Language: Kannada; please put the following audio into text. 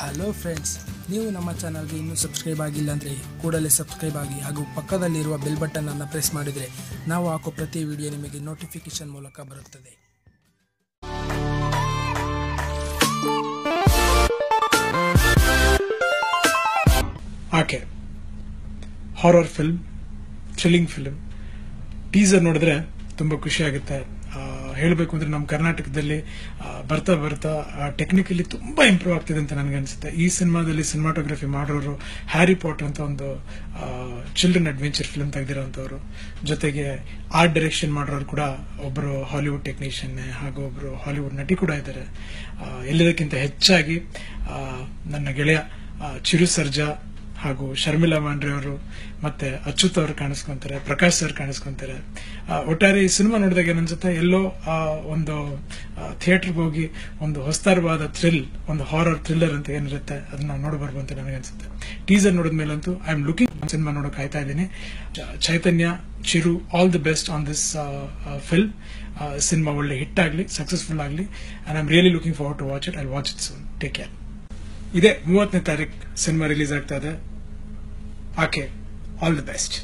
ಹಲೋ ಫ್ರೆಂಡ್ಸ್ ನೀವು ನಮ್ಮ ಚಾನಲ್ಗೆ ಇನ್ನೂ ಸಬ್ಸ್ಕ್ರೈಬ್ ಆಗಿಲ್ಲ ಅಂದರೆ ಕೂಡಲೇ ಸಬ್ಸ್ಕ್ರೈಬ್ ಆಗಿ ಹಾಗೂ ಪಕ್ಕದಲ್ಲಿರುವ ಬೆಲ್ ಬಟನ್ ಅನ್ನು ಪ್ರೆಸ್ ಮಾಡಿದರೆ ನಾವು ಹಾಕೋ ಪ್ರತಿ ವಿಡಿಯೋ ನಿಮಗೆ ನೋಟಿಫಿಕೇಶನ್ ಮೂಲಕ ಬರುತ್ತದೆ. ಆಕೆ horror film thrilling film teaser ನೋಡಿದ್ರೆ ತುಂಬ ಖುಷಿ ಆಗುತ್ತೆ. ಹೇಳಬೇಕು ಅಂದ್ರೆ ನಮ್ಮ ಕರ್ನಾಟಕದಲ್ಲಿ ಬರ್ತಾ ಬರ್ತಾ ಟೆಕ್ನಿಕಲಿ ತುಂಬಾ ಇಂಪ್ರೂವ್ ಆಗ್ತಿದೆ ಅಂತ ನನಗೆ ಅನ್ಸುತ್ತೆ. ಈ ಸಿನಿಮಾದಲ್ಲಿ ಸಿನಿಮಾಟೋಗ್ರಫಿ ಮಾಡೋರು ಹ್ಯಾರಿ ಪಾಟರ್ ಅಂತ ಒಂದು ಚಿಲ್ಡ್ರನ್ ಅಡ್ವೆಂಚರ್ ಫಿಲ್ಮ್ ತೆಗೆದಿರೋಂಥವ್ರು. ಜೊತೆಗೆ ಆರ್ಟ್ ಡೈರೆಕ್ಷನ್ ಮಾಡೋರು ಕೂಡ ಒಬ್ಬರು ಹಾಲಿವುಡ್ ಟೆಕ್ನಿಷಿಯನ್ ಹಾಗೂ ಒಬ್ಬರು ಹಾಲಿವುಡ್ ನಟಿ ಕೂಡ ಇದ್ದಾರೆ. ಎಲ್ಲದಕ್ಕಿಂತ ಹೆಚ್ಚಾಗಿ ನನ್ನ ಗೆಳೆಯ ಚಿರು ಸರ್ಜಾ ಹಾಗೂ ಶರ್ಮಿಳಾ ಮಾಂಡ್ರೆ ಅವರು ಮತ್ತೆ ಅಚ್ಯುತ್ ಅವರು ಕಾಣಿಸ್ಕೊಂತಾರೆ, ಪ್ರಕಾಶ್ ಸರ್ ಕಾಣಿಸ್ಕೊಂತಾರೆ. ಒಟ್ಟಾರೆ ಈ ಸಿನಿಮಾ ನೋಡಿದಾಗ ಏನನ್ಸುತ್ತೆ ಎಲ್ಲೋ ಒಂದು ಥಿಯೇಟರ್ಗೆ ಹೋಗಿ ಒಂದು ಹೊಸ್ತಾರವಾದ ಥ್ರಿಲ್, ಒಂದು ಹಾರರ್ ಥ್ರಿಲ್ಲರ್ ಅಂತ ಏನಿರುತ್ತೆ ಅದನ್ನ ನೋಡಬಾರ್ದು ಅಂತ ನನಗೆ ಅನ್ಸುತ್ತೆ. ಟೀಸರ್ ನೋಡಿದ ಮೇಲಂತೂ ಐ ಆಮ್ ಲುಕಿಂಗ್ ಸಿನಿಮಾ ನೋಡಕ್ ಕಾಯ್ತಾ ಇದ್ದೀನಿ. Chaitanya, Chiru, all the best on this film. Cinema ಒಳ್ಳೆ ಹಿಟ್ ಆಗಲಿ, ಸಕ್ಸಸ್ಫುಲ್ ಆಗಲಿ, and am really looking forward to watch it. I watch it soon. Take care. ಇದೇ ಮೂವತ್ತನೇ ತಾರೀಕು ಸಿನಿಮಾ ರಿಲೀಸ್ ಆಗ್ತಾ ಇದೆ. ಆಕೆ ಆಲ್ ದಿ ಬೆಸ್ಟ್